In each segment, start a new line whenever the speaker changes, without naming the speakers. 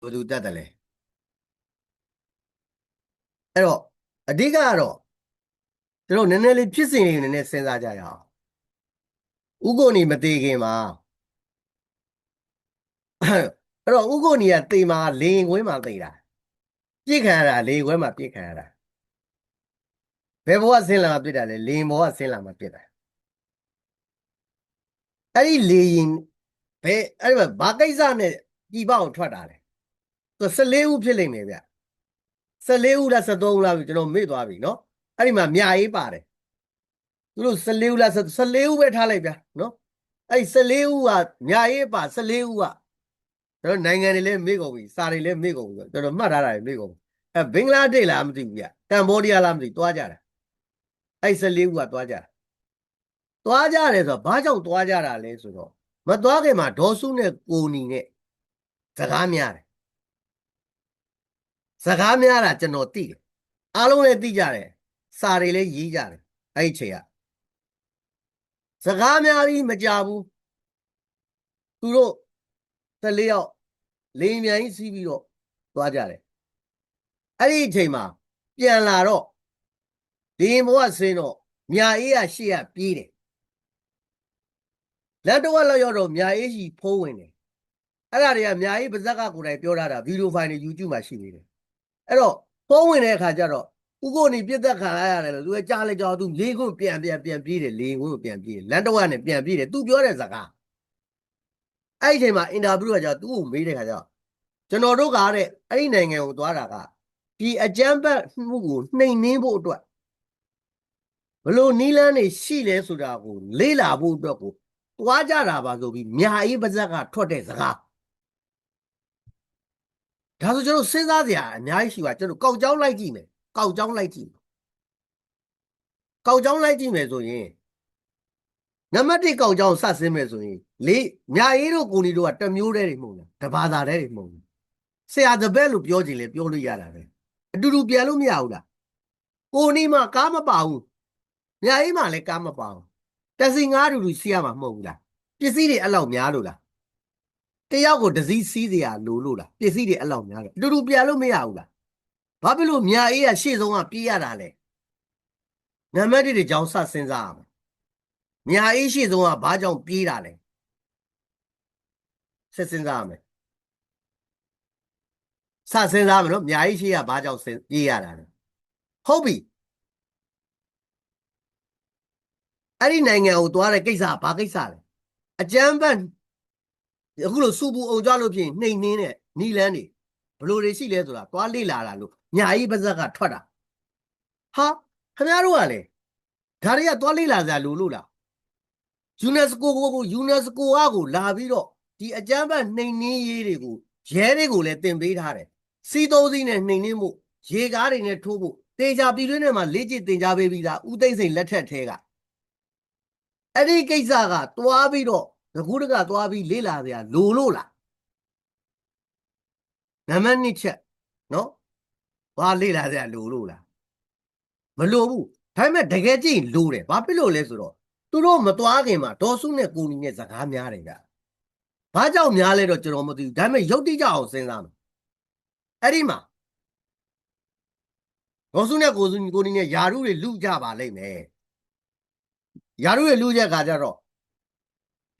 ဘယ်သူတတ်တယ်လဲအဲ့တော့အဓိကကတော့ကျွန်တော်နည်းနည်းလေးဖြစ်စဉ်လေးနည်းနည်းစဉ်းစားကြရအောင်ဥက္ကိုနီမသေးခင်မှာအဲ့တော့ဥက္ကိုနီကတေမာလေရင်ခွင်းမှာတေတာပြစ်ခံရတာလေရင်ခွင်းမှာပြစ်ခံရတာဘယ်ဘဝဆင်းလာမှာပြစ်တာလဲလေရင်ဘဝဆင်းလာမှာပြစ်တာအဲ့ဒီလေရင်ဘယ်အဲ့ဒီမှာဘာကိစ္စနဲ့ပြည်ပအောင်ထွက်တာလဲသူ 14ဦးဖြစ်လိမ့်မယ်ဗျ14ဦးလား73ဦးလားကျွန်တော်မေ့သွားပြီเนาะအဲ့ဒီမှာမြာရေးပါတယ်သူတို့14ဦးလား14ဦးပဲထားလိုက်ဗျာเนาะအဲ့ဒီ14ဦးကမြာရေးပါ14ဦးကကျွန်တော်နိုင်ငံတွေလည်းမေ့ကုန်ပြီစာတွေလည်းမေ့ကုန်ပြီကျွန်တော်မှတ်ထားတာတွေမေ့ကုန်ပြီအဲဘင်္ဂလားဒေ့ရှ်လားမသိဘူးဗျကမ်ဘောဒီးယားလားမသိဘူးတွားကြတာအဲ့ဒီ14ဦးကတွားကြတာတွားကြတယ်ဆိုတော့ဘာကြောင့်တွားကြတာလဲဆိုတော့မတွားခင်မှာဒေါ်စုနဲ့ကိုနီနဲ့စကားများတယ် စကားများတာကျွန်တော်သိတယ်အားလုံးလည်းသိကြတယ်စာတွေလည်းရေးကြတယ်အဲ့ဒီချိန်ကစကားများပြီးမကြဘူးသူတို့တစ်လေးယောက်လေရင်မြန်ကြီးစီးပြီးတော့သွားကြတယ်အဲ့ဒီအချိန်မှာပြန်လာတော့ဒီရင်ဘဝဆင်းတော့မြာအေးရရှေ့ရပြေးတယ်လက်တော့လောက်ရောက်တော့မြာအေးကြီးဖုံးဝင်တယ်အဲ့ဒါတွေကမြာအေးပါဇက်ကကိုယ်တိုင်ပြောထားတာဗီဒီယိုဖိုင်တွေ YouTube မှာရှိနေတယ် အဲ့တော့ဖုံးဝင်တဲ့အခါကျတော့ဥကိုနေပြစ်သက်ခံရရတယ်လို့သူကကြားလိုက်ကြောသူလေးခွန်းပြန်ပြန်ပြန်ပြေးတယ်လေးခွန်းကိုပြန်ပြေးတယ်လန်တော့ကနေပြန်ပြေးတယ်သူပြောတဲ့စကားအဲ့ဒီအချိန်မှာအင်တာဗျူးကကြာသူ့ကိုမေးတဲ့ခါကျတော့ကျွန်တော်တို့ကတဲ့အဲ့ဒီနိုင်ငံကိုသွားတာကဒီအကြမ်းဖက်မှုကိုနှိမ်နင်းဖို့အတွက်ဘလို့နီးလန်းနေရှိလဲဆိုတာကို လေးလာဖို့အတွက်ကိုတွားကြတာပါဆိုပြီးမြာအေးပါဇက်ကထွက်တဲ့စကား ဒါဆိုကျွန်တော်စဉ်းစားစရာအများကြီးရှိပါကျွန်တော်ကောက်ကြောင်းလိုက်ကြည့်မယ်ကောက်ကြောင်းလိုက်ကြည့်မယ်ကောက်ကြောင်းလိုက်ကြည့်မယ်ဆိုရင်နံပါတ်1ကောက်ကြောင်းစဆင်းမယ်ဆိုရင်လေးမြာအေးတို့ကိုနီတို့ကတစ်မျိုးတည်းတွေမဟုတ်လားတဘာသာတည်းတွေမဟုတ်ဘူးဆရာတပည့်လို့ပြောကြည့်လေပြောလို့ရတာပဲအတူတူပြန်လို့မရဘူးလားကိုနီမှာကားမပါဘူးမြာအေးမှာလည်းကားမပါဘူးတက်စီငါးတူတူစီးရမှာမဟုတ်ဘူးလားပစ္စည်းတွေအဲ့လောက်များလို့လား တယောက်ကိုတစ်စည်းစီးစရာလိုလို့လားပစ္စည်းတွေအဲ့လောက်များတယ်အတူတူပြန်လို့မရဘူးလားဘာဖြစ်လို့မြာအေးကရှေ့ဆုံးကပြေးရတာလဲနံပါတ်1တွေကြောင်းစစဉ်းစားရမယ်မြာအေးရှေ့ဆုံးကဘာကြောင့်ပြေးတာလဲဆက်စဉ်းစားရမယ်စစဉ်းစားမယ်နော်မြာအေးရှေ့ကဘာကြောင့်ပြေးရတာလဲဟုတ်ပြီအဲ့ဒီနိုင်ငံကိုသွားတဲ့ကိစ္စကဘာကိစ္စလဲအကြမ်းဖက် အခုလိုစူပူအောင်ကြလို့ဖြစ်ရင်နှိမ်နှင်းတဲ့နီလန်းတွေဘလို့တွေရှိလဲဆိုတာသွားလေ့လာတာလို့ညာကြီးပါဇက်ကထွက်တာဟာခင်ဗျားတို့ကလေဒါတွေကသွားလေ့လာစရာလို့လို့လားယူနက်စကိုကိုယူနက်စကိုကကိုလာပြီးတော့ဒီအကြမ်းဖက်နှိမ်နှင်းရေးတွေကိုရဲတွေကိုလည်းတင်ပေးထားတယ်စီးသုံးစီးနဲ့နှိမ်နှင်းမှုရေကားတွေနဲ့ထိုးဖို့တေချာပြည်တွင်းထဲမှာလေ့ကျင့်တင်ကြားပေးပြီးသားဦးသိမ့်စိန်လက်ထက်ထဲကအဲ့ဒီကိစ္စကတွားပြီးတော့ ငကူတကတွားပြီးလေ့လာစရာလိုလို့လားနံပါတ်2ချက်နော်ဘာလေ့လာစရာလိုလို့လားမလိုဘူးဒါပေမဲ့တကယ်ကြည့်လိုတယ်ဘာဖြစ်လို့လဲဆိုတော့သူတို့မတွားခင်မှာဒေါ်စုနဲ့ကိုနီနဲ့စကားများတယ်ကဘာကြောင့်များလဲတော့ကျွန်တော်မသိဘူးဒါပေမဲ့ယုတ်တိကြအောင်စဉ်းစားမယ်အဲ့ဒီမှာဒေါ်စုနဲ့ကိုစုကိုနီနဲ့ယာရုတွေလူကြပါလိမ့်မယ်ယာရုတွေလူချက်ခါကြတော့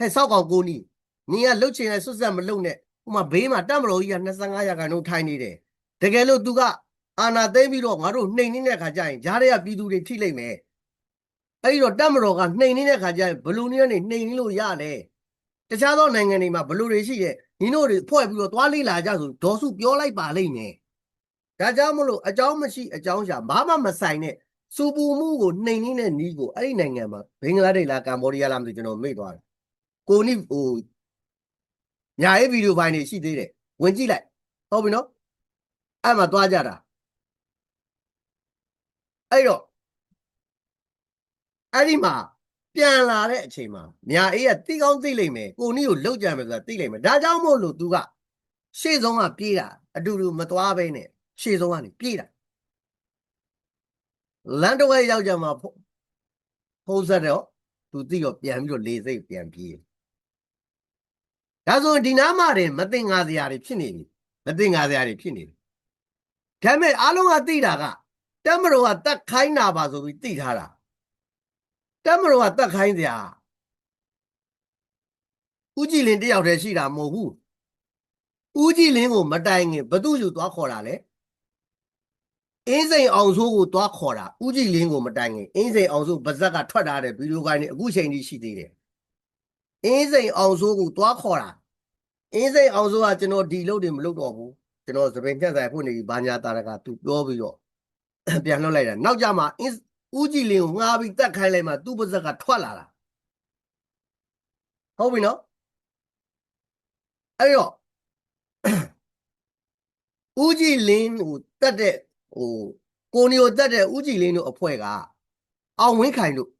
ဟဲ့စောက်ကောင်ကိုနီနီကလှုပ်ချင်တဲ့ဆွတ်ဆက်မလှုပ်နဲ့ဟိုမှာဘေးမှာတက်မတော်ကြီးက25ရာခိုင်နှုန်းထိုင်နေတယ်တကယ်လို့သူကအာနာသိမ့်ပြီးတော့ငါတို့နှိမ်နေတဲ့ခါကျရင်ဂျားတွေကပြည်သူတွေထိလိုက်မယ်အဲ့ဒီတော့တက်မတော်ကနှိမ်နေတဲ့ခါကျရင်ဘလူးနည်းနဲ့နှိမ်လို့ရတယ်တခြားသောနိုင်ငံတွေမှာဘလူးတွေရှိရဲ့ညီတို့တွေဖွဲ့ပြီးတော့သွားလေးလာကြဆိုဒေါ်စုပြောလိုက်ပါလိမ့်မယ်ဒါကြောင့်မလို့အကြောင်းမရှိအကြောင်းရှာဘာမှမဆိုင်နဲ့စူပူမှုကိုနှိမ်နေတဲ့နီးကိုအဲ့ဒီနိုင်ငံမှာဘင်္ဂလားဒေ့ရှ်လားကမ္ဘောဒီးယားလားမသိကျွန်တော်မေ့သွားတယ် ကိုနိဟိုညာရေးဗီဒီယိုဖိုင်တွေရှိသေးတယ်ဝင်ကြည့်လိုက်ဟုတ်ပြီနော်အဲ့မှာသွားကြတာအဲ့တော့အဲ့ဒီမှာပြန်လာတဲ့အချိန်မှာမြာအေးကတိကောင်းသိလိမ့်မယ်ကိုနိကိုလောက်ကြံမယ်ဆိုတာသိလိမ့်မယ်ဒါကြောင့်မို့လို့ तू ကရှေ့ဆုံးကပြေးတာအတူတူမသွားဘဲနဲ့ရှေ့ဆုံးကနေပြေးတာလန်တဝဲရောက်ကြမှာဖုံးဆက်တော့ तू သိတော့ပြန်ပြီးတော့လေစိတ်ပြန်ပြေး ဒါဆိုရင်ဒီနားမှာတင်မသိငါစရာတွေဖြစ်နေပြီမတင်ငါစရာတွေဖြစ်နေတယ်ဒါပေမဲ့အားလုံးကသိတာကတက်မတော်ကတတ်ခိုင်းတာပါဆိုပြီးသိထားတာတက်မတော်ကတတ်ခိုင်းစရာဦးကြည်လင်တယောက်တည်းရှိတာမဟုတ်ဘူးဦးကြည်လင်ကိုမတိုင်ခင်ဘသူယူသွားခေါ်တာလဲအင်းစိန်အောင်စိုးကိုသွားခေါ်တာဦးကြည်လင်ကိုမတိုင်ခင်အင်းစိန်အောင်စိုးဗဇက်ကထွက်ထားတဲ့ဗီဒီယိုကိုင်းနေအခုချိန်ကြီးရှိသေးတယ်အင်းစိန်အောင်စိုးကိုသွားခေါ်တာ အင်းစိန်အောင်စိုးကကျွန်တော်ဒီလုပ်တွေမလုပ်တော့ဘူးကျွန်တော်သပင်ဖြတ်ဆိုင်ဖို့နေပြီးဘာညာတာရကသူပြောပြီးတော့ပြန်လွှတ်လိုက်တာနောက်ကြမှာအင်းဦးကြည်လင်ကိုငှားပြီးတက်ခိုင်းလိုက်မှသူ့ပါဇက်ကထွက်လာတာဟုတ်ပြီနော်အဲ့တော့ဦးကြည်လင်းကိုတက်တဲ့ဟိုကိုနီကိုတက်တဲ့ဦးကြည်လင်းတို့အဖွဲ့ကအောင်ဝင်းခိုင်တို့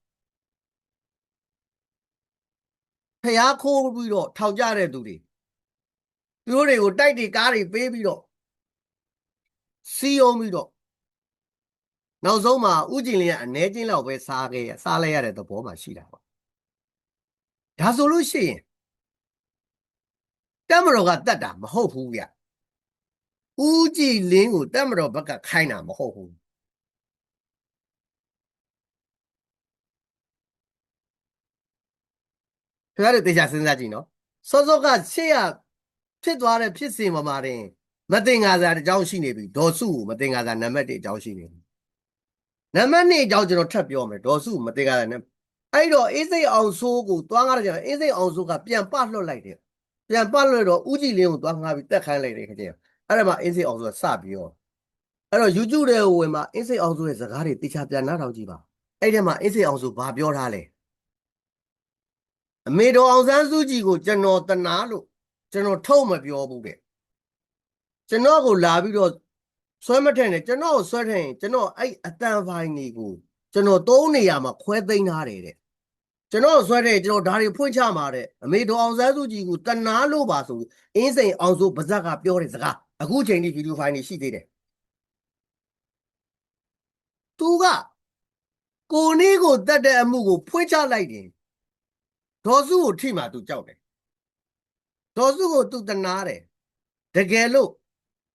ဖျားခိုးပြီးတော့ထောက်ကြတဲ့သူတွေ သူတို့တွေကိုတိုက်တွေကားတွေပေးပြီးတော့စီယုံပြီးတော့နောက်ဆုံးမှာဥကြည်လင်းကအ ਨੇ ချင်းလောက်ပဲစားခဲ့ရစားလိုက်ရတဲ့သဘောမှရှိတာပေါ့ဒါဆိုလို့ရှိရင်တက်မတော်ကတတ်တာမဟုတ်ဘူးဗျဦးကြည်လင်းကိုတက်မတော်ဘက်ကခိုင်းတာမဟုတ်ဘူးခင်ဗျားတို့တေချာစဉ်းစားကြည့်နော်စောစောကရှေ့ရ ဖြစ်သွားတဲ့ဖြစ်စဉ်မှာမှာတင်မတင်ငါစာတစ်ကြောင်းရှိနေပြီဒေါ်စုကိုမတင်ငါစာနံပါတ်1အကြောင်းရှိနေပြီနံပါတ်2အကြောင်းကျွန်တော်ထပ်ပြောမယ်ဒေါ်စုမတေကားတယ်နဲ့အဲ့တော့အေးစိတ်အောင်ဆိုးကိုသွားငါးတယ်ကျတော့အေးစိတ်အောင်ဆိုးကပြန်ပလွတ်လိုက်တယ်ပြန်ပလွတ်တော့ဥကြည်လင်းကိုသွားငါးပြီးတက်ခိုင်းလိုက်တယ်ခင်ဗျအဲ့ဒါမှအေးစိတ်အောင်ဆိုးကစပြီးတော့အဲ့တော့ YouTube တဲ့ဝင်မှာအေးစိတ်အောင်ဆိုးရဲ့စကားတွေတေချာပြန်နားထောင်ကြည့်ပါအဲ့ဒီမှာအေးစိတ်အောင်ဆိုးဘာပြောထားလဲအမေတော်အောင်ဆန်းစုကြည်ကိုကျွန်တော်တနာလို့ ကျွန်တော်ထုတ်မပြောဘူးတဲ့ကျွန်တော်ကိုလာပြီးတော့ဆွဲမထက်နဲ့ကျွန်တော်ကိုဆွဲထက်ရင်ကျွန်တော်အဲ့အတန်ဖိုင်းတွေကိုကျွန်တော်သုံးနေရမှာခွဲသိမ်းထားတယ်တဲ့ကျွန်တော်ကိုဆွဲတဲ့ကျွန်တော်ဒါတွေဖွင့်ချမှာတဲ့အမေတော်အောင်ဆန်းစုကြည်ကိုတနာလို့ပါဆိုပြီးအင်းစိန်အောင်စိုးပါဇက်ကပြောတဲ့စကားအခုချိန်ထိဗီဒီယိုဖိုင်တွေရှိသေးတယ်သူကကိုနေကိုတတ်တဲ့အမှုကိုဖွင့်ချလိုက်တယ်ဒေါ်စုကိုထိမှသူကြောက်တယ် ဒေါ်စုကိုသူတနာတယ်တကယ်လို့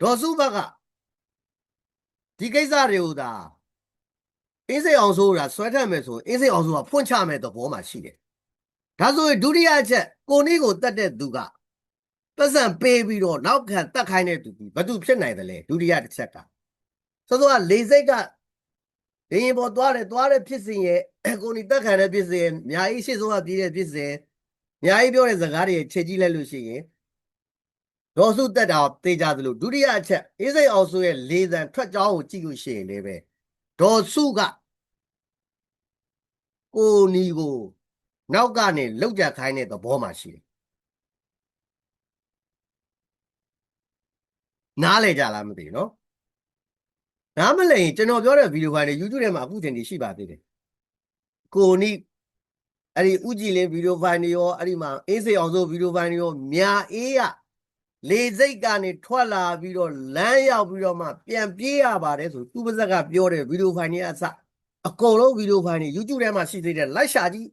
ဒေါ်စုဘက်ကဒီကိစ္စတွေကိုသာအင်းစိတ်အောင်ဆိုတာဆွဲထက်မယ်ဆိုရင်အင်းစိတ်အောင်ဆိုတာဖွင့်ချမယ်သဘောမှရှိတယ်။ဒါဆိုရင်ဒုတိယအချက်ကိုနီးကိုတတ်တဲ့သူကပတ်စံပေးပြီးတော့နောက်ခံတတ်ခိုင်းတဲ့သူကဘာသူဖြစ်နိုင်တယ်လဲဒုတိယတစ်ချက်ကဆိုတော့လေစိတ်ကဒင်းပေါ်သွားတယ်သွားတဲ့ဖြစ်စဉ်ရဲ့ကိုနီတက်ခံတဲ့ဖြစ်စဉ်အများကြီးရှေ့ဆုံးကပြေးတဲ့ဖြစ်စဉ် အများကြီးပြောတဲ့စကားတွေချက်ကြီးလိုက်လို့ရှိရင်ဒေါ်စုတက်တာတေးကြသလိုဒုတိယအချက်အေးစိတ်အောင်စုရဲ့လေသံထွက်ကြောင်းကိုကြည့်လို့ရှိရင်လည်းပဲဒေါ်စုကကိုနီကိုနောက်ကနေလောက်ကြခိုင်းတဲ့သဘောမှရှိတယ်နားလေကြလားမသိဘူးနော်နားမလဲရင်ကျွန်တော်ပြောတဲ့ဗီဒီယိုဖိုင်တွေ YouTube ထဲမှာအခုချိန်ကြီးရှိပါသေးတယ်ကိုနီ အဲ့ဒီဥကြည်လင်းဗီဒီယိုဖိုင်တွေရောအဲ့ဒီမှာအေးစိတ်အောင်စုဗီဒီယိုဖိုင်တွေရောမြာအေးရလေစိတ်ကနေထွက်လာပြီးတော့လမ်းရောက်ပြီးတော့မှပြန်ပြေးရပါတယ်ဆိုသူပါဇက်ကပြောတဲ့ဗီဒီယိုဖိုင်တွေအစအကုန်လုံးဗီဒီယိုဖိုင်တွေ YouTube ထဲမှာရှိသေးတယ်လိုက်ရှာကြည့်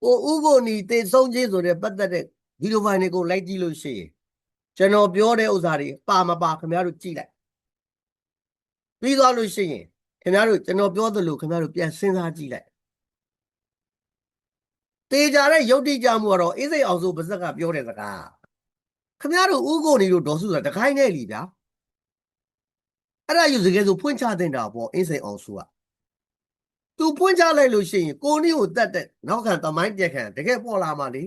ဟိုဥကိုနီတေဆုံးချင်းဆိုတဲ့ပတ်သက်တဲ့ဗီဒီယိုဖိုင်တွေကိုလိုက်ကြည့်လို့ရှိရင်ကျွန်တော်ပြောတဲ့ဥစ္စာတွေပါမပါခင်ဗျားတို့ကြည့်လိုက်ပြီးသွားလို့ရှိရင်ခင်ဗျားတို့ကျွန်တော်ပြောသလိုခင်ဗျားတို့ပြန်စဉ်းစားကြည့်လိုက် တေကြတဲ့ယုတ်တိကြမှုကတော့အေးစိတ်အောင်ဆိုပါဇက်ကပြောတဲ့စကားခမရတို့ဥကိုနေတို့ဒေါ်စုဆိုတာတခိုင်းနဲ့လीဗျာအဲ့ဒါယူစကဲဆိုဖွင့်ချတဲ့တာပေါ့အင်းစိန်အောင်စုကသူဖွင့်ချလိုက်လို့ရှိရင်ကိုနီကိုတတ်တဲ့နောက်ခံသမိုင်းပြက်ခံတကယ်ပေါ်လာမှလေ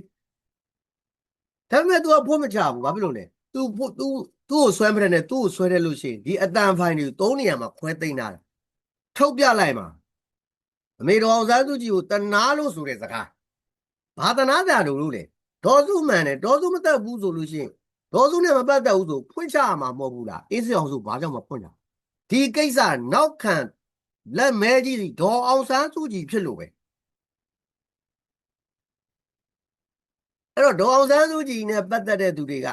ဒါပေမဲ့ तू ကဖွင့်မချဘူးဘာဖြစ်လို့လဲ तू သူသူ့ကိုဆွဲမတဲ့နဲ့သူ့ကိုဆွဲတယ်လို့ရှိရင်ဒီအတန်ဖိုင်တွေကိုသုံးနေရာမှာခွဲသိမ်းတာထုတ်ပြလိုက်မှာအမေတော်အောင်စားသူကြီးကိုတနာလို့ဆိုတဲ့စကား ဘာတနာကြလို့လို့လေဒေါ်စုမှန်တယ်ဒေါ်စုမတတ်ဘူးဆိုလို့ရှိရင်ဒေါ်စုနဲ့မပတ်သက်ဘူးဆိုဖွင့်ချရမှာမဟုတ်ဘူးလားအေးစေအောင်ဆိုဘာကြောင့်မဖွင့်တာဒီကိစ္စနောက်ခံလက်မဲကြီးစီဒေါ်အောင်ဆန်းစုကြည်ဖြစ်လို့ပဲအဲ့တော့ဒေါ်အောင်ဆန်းစုကြည်နဲ့ပတ်သက်တဲ့သူတွေက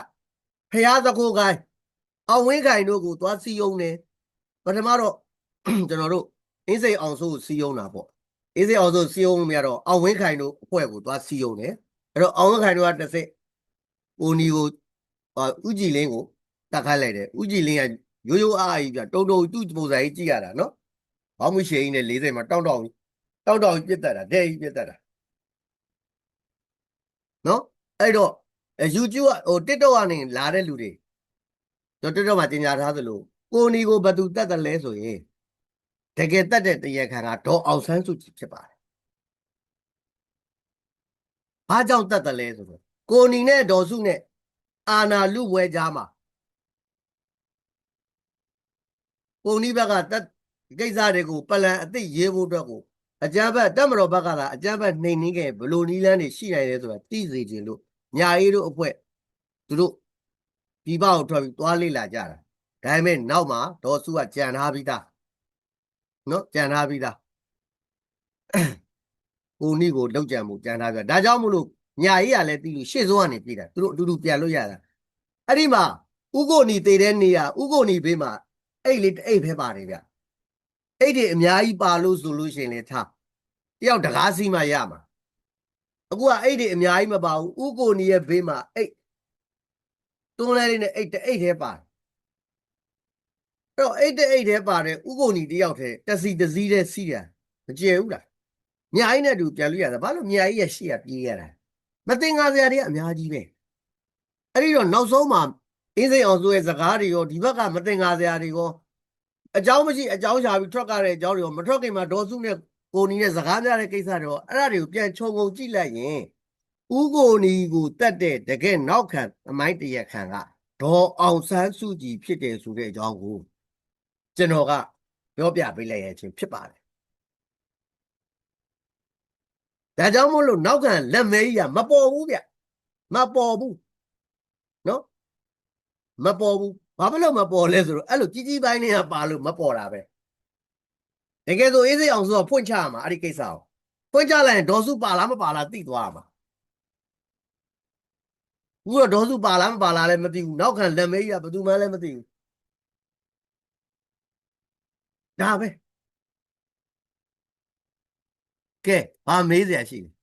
ဖျားသခိုးကိုင်းအောင်ဝင်းခိုင်တို့ကိုသွားစီယုံတယ်ပထမတော့ကျွန်တော်တို့အင်းစိန်အောင်စုကိုစီယုံတာပေါ့ အင်းစိန်အောင်စုစီယုံလို့မရတော့အောင်ဝင်းခိုင်တို့အဖွဲ့ကိုသွားစီယုံတယ်အဲ့တော့အောင်ဝင်းခိုင်တို့ကတစ်စစ်အိုနီကိုအာဥကြည်လင်းကိုတက်ခိုင်းလိုက်တယ်ဥကြည်လင်းကရိုးရိုးအားအားကြီးပြတုံတုံသူ့ပုံစံကြီးကြည့်ရတာနော်ဘောင်းမရှေကြီးနဲ့40မှာတောက်တောက်တောက်တောက်ပြစ်တက်တာဒဲကြီးပြစ်တက်တာနော်အဲ့တော့အဲ YouTube ကဟို TikTok ကနေလာတဲ့လူတွေကျွန်တော် TikTok မှာတင်ညာထားသလိုကိုနီကိုဘယ်သူတက်တယ်လဲဆိုရင် တကယ်တက်တဲ့တရားခံကဒေါ်အောင်ဆန်းစုကြည်ဖြစ်ပါတယ်။ဘာကြောင့်တက်တယ်လဲဆိုတော့ကိုနီနဲ့ဒေါ်စုနဲ့အာနာလူဝဲကြားမှာကိုနီဘက်ကတက်ကိစ္စတွေကိုပလန်အသိရေးဖို့အတွက်ကိုအကြမ်းဖက်တက်မတော်ဘက်ကသာအကြမ်းဖက်နှိမ်နှင်းခဲ့ဘယ်လိုနီးလန်းတွေရှိနိုင်လဲဆိုတာသိစေခြင်းလို့ညာအေးတို့အဖွဲ့သူတို့ဒီဘောက်ထွက်ပြီးသွားလေ့လာကြတာဒါပေမဲ့နောက်မှာဒေါ်စုကကြံထားပြီးသား နော်ကြံထားပြီးသားကိုနီကိုလောက်ကြံမှုကြံထားပြီးသားဒါကြောင့်မို့လို့ညာအေးကလည်းတီးလို့ရှေ့ဆုံးကနေပြည်တာသူတို့အတူတူပြန်လို့ရတာအဲ့ဒီမှာဥကိုနီတည်တဲ့နေရဥကိုနီဘေးမှာအိတ်လေးတစ်အိတ်ပဲပါတယ်ဗျအိတ်တွေအများကြီးပါလို့ဆိုလို့ရှိရင်လေထားတယောက်တကားစီမှရမှာအခုကအိတ်တွေအများကြီးမပါဘူးဥကိုနီရဲ့ဘေးမှာအိတ်တွန်းလဲလေးနဲ့အိတ်တစ်အိတ်ထဲပါတယ် အဲ့တော့အိတ်တစ်အိတ်ထဲပါတယ်ဥကိုနီတယောက်ထဲတစ်စီတစ်စီးထဲစီးတာမကျဲဘူးလားညာကြီးနဲ့တူပြန်လို့ရတာဘာလို့ညာကြီးရဲ့ရှေ့ကပြေးရတာမတင်ငါစရာတွေကအများကြီးပဲအဲ့ဒီတော့နောက်ဆုံးမှာအင်းစိန်အောင်ဆိုရဲ့စကားတွေရောဒီဘက်ကမတင်ငါစရာတွေရောအကြောင်းမရှိအကြောင်းရှာပြီးထွက်ကြတဲ့အကြောင်းတွေရောမထွက်ခင်မှာဒေါ်စုနဲ့ကိုနီနဲ့စကားများတဲ့ကိစ္စတွေရောအဲ့ဒါတွေကိုပြန်ခြုံငုံကြည့်လိုက်ရင်ဥကိုနီကိုတတ်တဲ့တကယ်နောက်ခံအမိုင်းတရခံကဒေါ်အောင်ဆန်းစုကြည်ဖြစ်တယ်ဆိုတဲ့အကြောင်းကို ကျွန်တော်ကပြောပြပေးလိုက်ရခြင်းဖြစ်ပါတယ်ဒါကြောင့်မို့လို့နောက်ခံလက်မဲကြီးကမပေါ်ဘူးဗျမပေါ်ဘူးနော်မပေါ်ဘူးဘာဖြစ်လို့မပေါ်လဲဆိုတော့အဲ့လိုကြီးကြီးပိုင်းတွေကပါလို့မပေါ်တာပဲတကယ်ဆိုအေးစိအောင်ဆိုတော့ဖွင့်ချရမှာအဲ့ဒီကိစ္စကိုဖွင့်ချလိုက်ရင်ဒေါ်စုပါလားမပါလားသိသွားရမှာဘူးတော့ဒေါ်စုပါလားမပါလားလည်းမသိဘူးနောက်ခံလက်မဲကြီးကဘယ်သူမှလည်းမသိဘူး ဒါပဲကဲဘာမေးစရာရှိလဲ